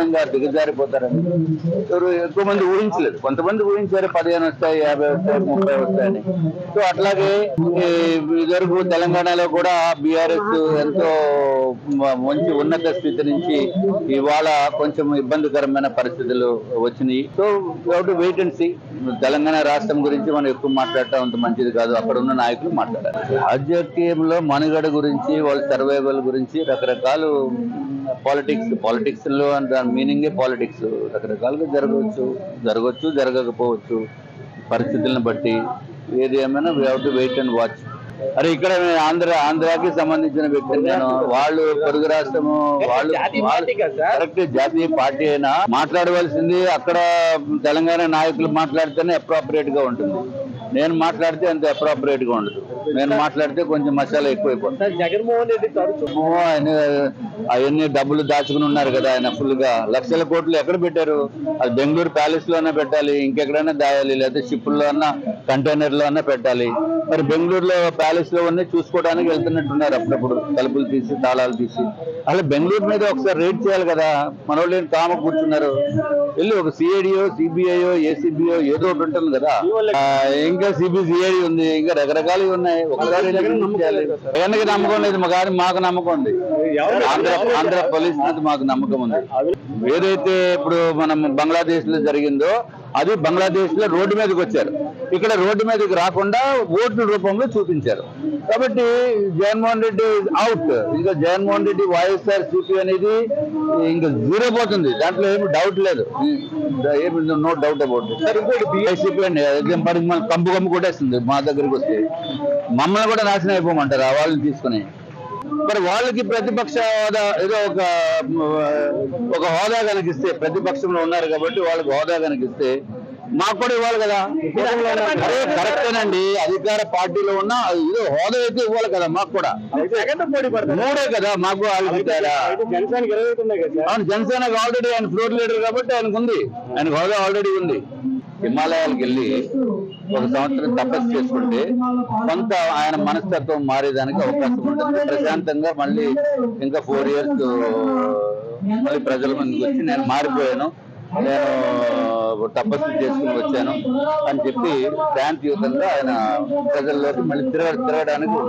దారుణంగా దిగజారిపోతారని. ఎవరు ఎక్కువ మంది ఊహించలేదు. కొంతమంది ఊహించారు పదిహేను వస్తాయి యాభై వస్తాయి ముప్పై వస్తాయని. సో అట్లాగే ఇదివరకు తెలంగాణలో కూడా బీఆర్ఎస్ ఎంతో మంచి ఉన్నత స్థితి నుంచి ఇవాళ కొంచెం ఇబ్బందికరమైన పరిస్థితులు వచ్చినాయి. సో కాబట్టి వెయిట్ అండ్ సీ తెలంగాణ రాష్ట్రం గురించి మనం ఎక్కువ మాట్లాడటం అంత మంచిది కాదు. అక్కడ ఉన్న నాయకులు మాట్లాడారు రాజకీయంలో మనుగడ గురించి వాళ్ళ సర్వైవల్ గురించి రకరకాలు పాలిటిక్స్ పాలిటిక్స్లో దాని మీనింగే పాలిటిక్స్. రకరకాలుగా జరగవచ్చు జరగవచ్చు జరగకపోవచ్చు పరిస్థితులను బట్టి. ఏది ఏమైనా we to wait and watch అరే ఇక్కడ ఆంధ్ర ఆంధ్రాకి సంబంధించిన వ్యక్తి నేను వాళ్ళు పొరుగు రాష్ట్రము వాళ్ళు? కరెక్ట్ జాతీయ పార్టీ అయినా మాట్లాడవలసింది అక్కడ తెలంగాణ నాయకులు మాట్లాడితేనే అప్రాపరియేట్గా ఉంటుంది. నేను మాట్లాడితే అంత అప్రాపరియేట్గా ఉండదు. నేను మాట్లాడితే కొంచెం మసాలా ఎక్కువైపోతుంది. జగన్మోహన్ రెడ్డి ఆయన అవన్నీ డబ్బులు దాచుకుని ఉన్నారు కదా ఆయన ఫుల్గా లక్షల కోట్లు ఎక్కడ పెట్టారు? అది బెంగళూరు ప్యాలెస్లోనే పెట్టాలి ఇంకెక్కడైనా దాయాలి లేకపోతే షిప్పుల్లో కంటైనర్లో అన్నా పెట్టాలి. మరి బెంగళూరులో ప్యాలెస్లో అన్నీ చూసుకోవడానికి వెళ్తున్నట్టున్నారు అప్పుడప్పుడు. తలుపులు తీసి తాళాలు తీసి. అలా బెంగళూరు మీద ఒకసారి రేట్ చేయాలి కదా. మన వాళ్ళు ఏం కామ కూర్చున్నారు. వెళ్ళి ఒక సిఐడియో సిబిఐయో ఏసీబీఓ ఏదో ఒకటి ఉంటుంది కదా. ఇంకా సిబిసిఐడి ఉంది. ఇంకా రకరకాలు ఉన్నాయి. ఒకసారి. జగన్కి నమ్మకం లేదు మా కానీ మాకు నమ్మకం ఉంది. ఆంధ్ర ఆంధ్ర పోలీస్ మీద మాకు నమ్మకం ఉంది. ఏదైతే ఇప్పుడు మనం బంగ్లాదేశ్లో జరిగిందో అది బంగ్లాదేశ్లో రోడ్డు మీదకి వచ్చారు. ఇక్కడ రోడ్డు మీదకి రాకుండా ఓట్ల రూపంలో చూపించారు. కాబట్టి జగన్మోహన్ రెడ్డి అవుట్ ఇంకా జగన్మోహన్ రెడ్డి వైఎస్ఆర్ సిపి అనేది ఇంకా జీరో పోతుంది. దాంట్లో ఏమి డౌట్ లేదు. ఏమి నో డౌట్ అబౌట్ బీఐసిపి అండి కంపు కంపు కొట్టేస్తుంది మా దగ్గరికి వస్తే. మమ్మల్ని కూడా నాశనం అయిపోమంటారు ఆ వాళ్ళని తీసుకుని. మరి వాళ్ళకి ప్రతిపక్ష హోదా ఏదో ఒక ఒక హోదా కనిపిస్తే ప్రతిపక్షంలో ఉన్నారు కాబట్టి వాళ్ళకి హోదా కనిపిస్తే మాకు కూడా ఇవ్వాలి కదా. కరెక్టేనండి. అధికార పార్టీలో ఉన్న ఏదో హోదా అయితే ఇవ్వాలి కదా మాకు కూడా. మూడే కదా మాకు అవును జనసేనకు ఆల్రెడీ ఆయన ఫ్లోర్ లీడర్ కాబట్టి ఆయనకు ఉంది. ఆయనకు హోదా ఆల్రెడీ ఉంది. హిమాలయాలకు వెళ్ళి ఒక సంవత్సరం తపస్సు చేసుకుంటే కొంత ఆయన మనస్తత్వం మారేదానికి అవకాశం ఉంటుంది. ప్రశాంతంగా మళ్ళీ ఇంకా ఫోర్ ఇయర్స్ మళ్ళీ ప్రజల ముందుకు వచ్చి నేను మారిపోయాను. నేను తపస్సు చేసుకుని వచ్చాను అని చెప్పి శాంతియుతంగా ఆయన ప్రజల్లోకి మళ్ళీ తిరగ తిరగడానికి